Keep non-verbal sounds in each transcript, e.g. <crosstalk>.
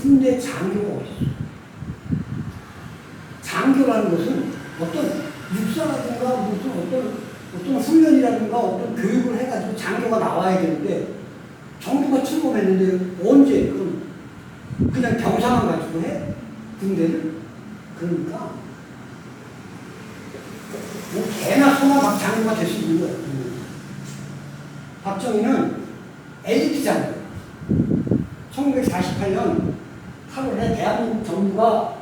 군대 장교가 어딨어? 장교라는 것은 어떤 육사라든가 무슨 어떤 어떤 훈련이라든가 어떤 교육을 해가지고 장교가 나와야 되는데 정부가 출범했는데 언제 그럼 그냥 병사만 가지고 해 군대를 그러니까 뭐 개나 소나 막 장교가 될 수 있는 거야. 박정희는 엘리트 장교. 1948년 8월에 대한민국 정부가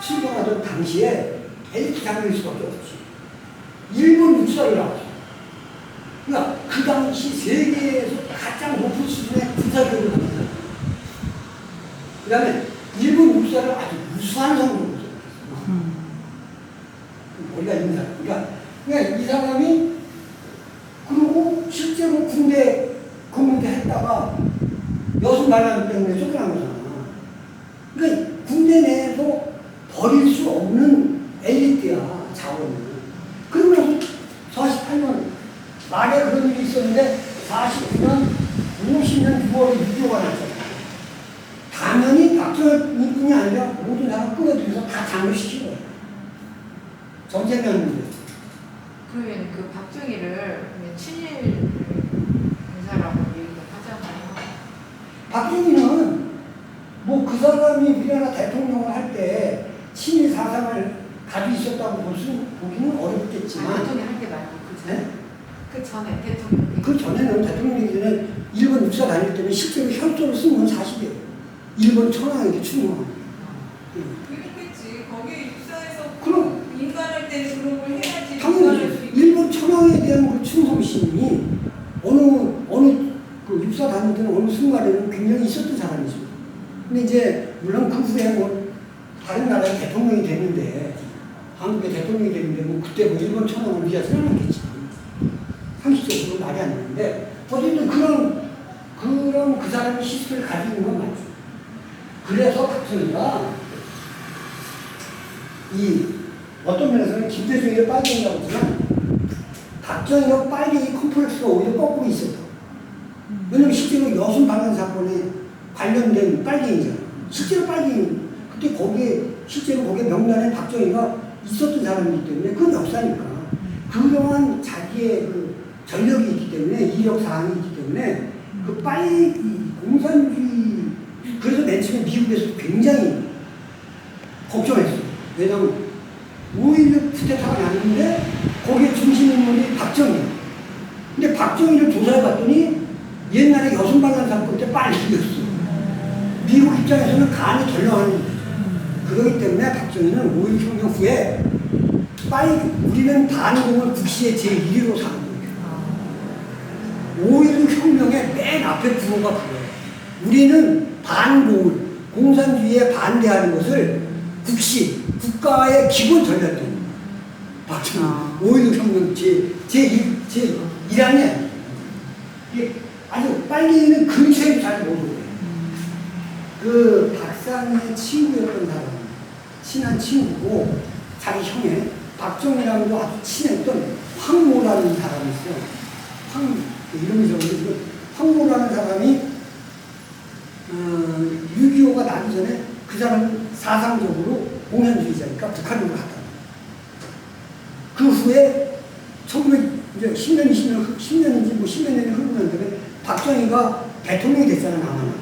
출범하던 당시에 엘리트 장교일 수밖에 없지. 일본 나왔어. 그러니까 그 당시 세계에서 가장 높은 수준의 받는 거야. 그 다음에 일본 육사를 아주 우수한 성으로 보죠. 머리가 있는 사람. 그러니까, 그러니까 이 사람이 그리고 실제로 군대 근무대 했다가 여성 반란 때문에 쫓겨난 거잖아. 그러니까 군대 내에서 버릴 수 없는 엘리트야, 자원은. 그러면서 48년 말에 그런 일이 있었는데 49년, 50년 6월에 6.25가 났잖아. 당연히 박정희뿐이 아니라 모든 사람 끌어들여서 다 장려시킨 거야. 전쟁이었는데. 그러면 그 박정희를 친일 인사라고 얘기를 하잖아요. 박정희는 뭐 그 사람이 우리나라 대통령을 할 때 친일 사상을 가지고 있었다고 볼 수, 보기는 어렵겠지만 대통령 할때 말고 그 전에. 네? 그 전에 대통령. 때. 그 전에는 대통령이기 전에 일본 육사 다닐 때는 실제로 혈조를 쓴 건 사실이에요. 일본 천황에게 충성한. 그렇겠지. 거기에 입사해서 그럼. 인간할 때는 그런 걸 해야지. 당연히. 일본 천황에 대한 그 충성심이 어느 어느 그 육사 다닐 때는 어느 순간에는 굉장히 있었던 사람이죠. 근데 이제 물론 그 후에 뭐 다른 나라의 대통령이 됐는데 한국의 대통령이 됐는데 뭐 그때 뭐 일본 천황을 위하지는 않겠지 되는데 어쨌든 그런 그런 그 사람의 시스템을 가지고 있는 건 맞죠. 그래서 박정희가 이 어떤 면에서는 김대중이를 빨갱이라고 하지만 박정희가 빨갱이 컴플렉스가 오히려 거꾸로 있었다. 왜냐면 실제로 여순 반란 사건에 관련된 빨갱이잖아. 실제로 빨갱이. 그때 거기에, 실제로 거기에 명단에 박정희가 있었던 사람이기 때문에 그건 역사니까. 그러한 자기의 그 전력이 있기 때문에, 이력 사항이 있기 때문에 그 빨리 공산주의, 그래서 맨 처음에 미국에서 굉장히 걱정했어. 왜냐면 5.16 쿠데타가 났는데 거기에 중심 인물이 박정희. 근데 박정희를 조사해봤더니 옛날에 여순반란 사건 때 빨갱이였어. 미국 입장에서는 간이 덜렁하는. 그러기 때문에 박정희는 5.16 혁명 후에 빨리 우리는 반공을 국시의 제1위로 삼은 거예요. 5.16 혁명의 맨 앞에 구호가 그거예요. 우리는 반공을, 공산주의에 반대하는 것을 국시, 국가의 기본 전략입니다. 박정희, 아. 5.16 혁명 제, 제1, 제1항이야. 이게 아주 빨갱이는 근처에도 잘 모르고 그 박상의 친구였던 사람, 친한 친구고 자기 형의 박정희랑도 아주 친했던 황모라는 사람이 있어요. 황그 이름이 적은데 황모라는 사람이 어, 6.25가 나기 전에 그 사람은 사상적으로 공산주의자니까 북한으로 갔다. 그 후에 1900 이제 10년, 20년, 10년인지 뭐 10몇 년이 흐르고 난 다음에 박정희가 대통령이 됐잖아, 남한은.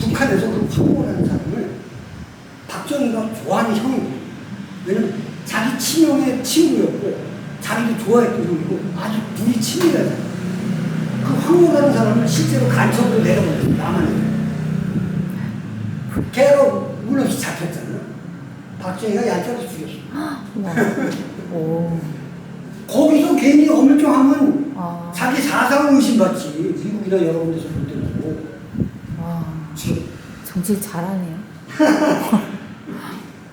북한에서 그 황모라는 사람을 박정희가 좋아하는 형이고, 왜냐면 자기 친형의 친구였고, 자기도 좋아했던 형이고, 아주 둘이 친밀하잖아. 그 황모라는 사람을 실제로 간첩으로 내려버렸어, 남한에. 걔가 운 없이 잡혔잖아. 박정희가 얄짤로 죽였어. 거기서 괜히 어물쩡하면 아. 자기 사상을 의심받지. 미국이나 여러 군데서 볼 때도. 와. 지금 정치 잘하네요. <laughs>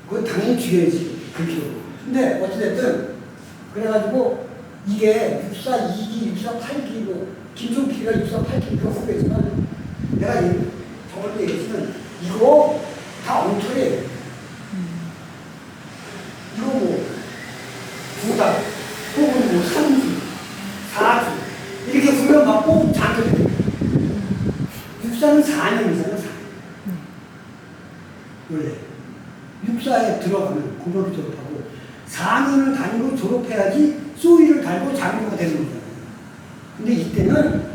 그거 당연히 죽여야지. 그렇게. 근데 어찌됐든, 그래가지고 이게 64 2기, 64 8기, 뭐, 김종필이가 64 8기 그 후배지만 내가 때 얘기했으면 이거 다 엉터리예요. 이거 뭐, 두 달, 혹은 뭐, 3주, 4주, 이렇게 보면 막꼭 장교돼. 육사는 4년이잖아, 4년. 원래. 육사에 들어가면 고등학교 졸업하고 4년을 다니고 졸업 해야지 소위를 달고 장교가 되는 거잖아요. 근데 이때는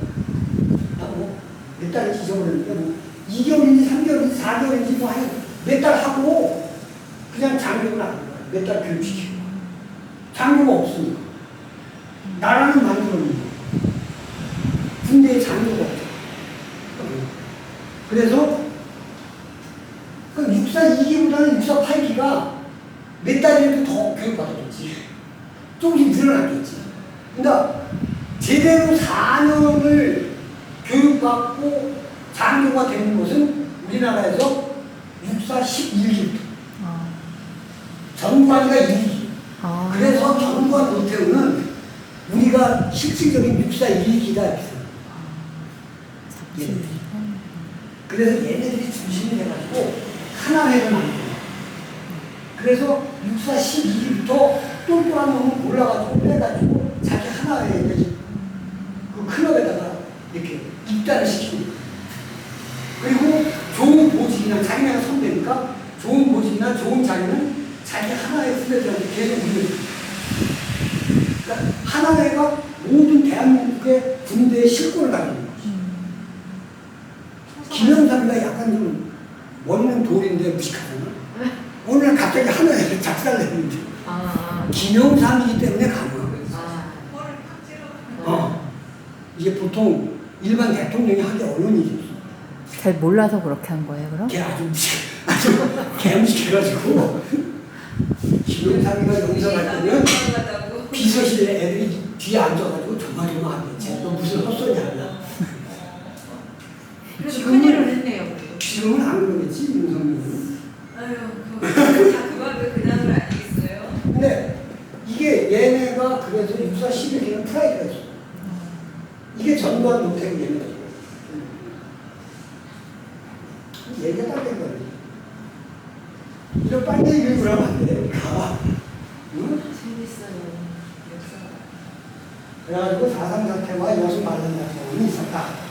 아, 뭐, 몇 달을 잊어버렸는데 뭐 2개월인지 3개월인지 4개월인지 뭐한몇 달 하고 그냥 장교를 하는 거야. 몇달 교육시키고. 장교가 없으니까. 나라는 만들었는데 군대에 장교가 없죠. 그래서 그 육사 2기보다는 육사 8기가 몇 달이라도 더 교육받았겠지. 조금씩 늘어났겠지. 그러니까 제대로 4년을 교육받고 장교가 되는 것은 우리나라에서 육사 11기부터 아. 전관이가 2기. 아. 그래서 전관 노태우는 우리가 실질적인 육사 1기가 있어요. 잡지. 그래서 얘네들이 중심이 돼가지고 하나 회를 만들어요. 그래서 육사 12기부터 똘똘한 놈을 골라가지고 빼가지고 자기 하나회에 이제 그 클럽에다가 이렇게 입단을 시키는 거예요. 그리고 좋은 보직이나 자기네가 선배니까 좋은 보직이나 좋은 자리는 자기 하나회 후배들한테 계속 물려줘요. 그러니까 하나회가 모든 대한민국의 군대의 실권을 가지고 있는 거죠. 김영삼이가 약간 좀 원는 돌인데 무식하잖아. 오늘 갑자기 하나에 작살냈는데 아, 김영삼이기 때문에 가능한 거지. 아. 어. 이게 보통 일반 대통령이 하기 어려운 일이었어. 잘 몰라서 그렇게 한 거예요, 그럼? 걔 아주 무식, 아주 개무식해가지고 용서할 거면 이상하다고. 비서실에 애들이 뒤에 앉아가지고 조마조마하게 쟤너 무슨 헛소리 하냐. 그래서 지금은- 큰일을 했네요. 지금은 안 그러겠지 윤석열은. 아유, 그거 다 그만도 그나물 아니겠어요? 근데 이게 얘네가 11기는 프라이드가 있어. 이게 전두환 노태우 얘네가 얘기가 빨리 거야. 이런 빨리 얘기를 하면 안 돼. 가. 응? 재밌어요. 역사가. 그래가지고 4.3 사태와 여수 말년 사건이 있었다.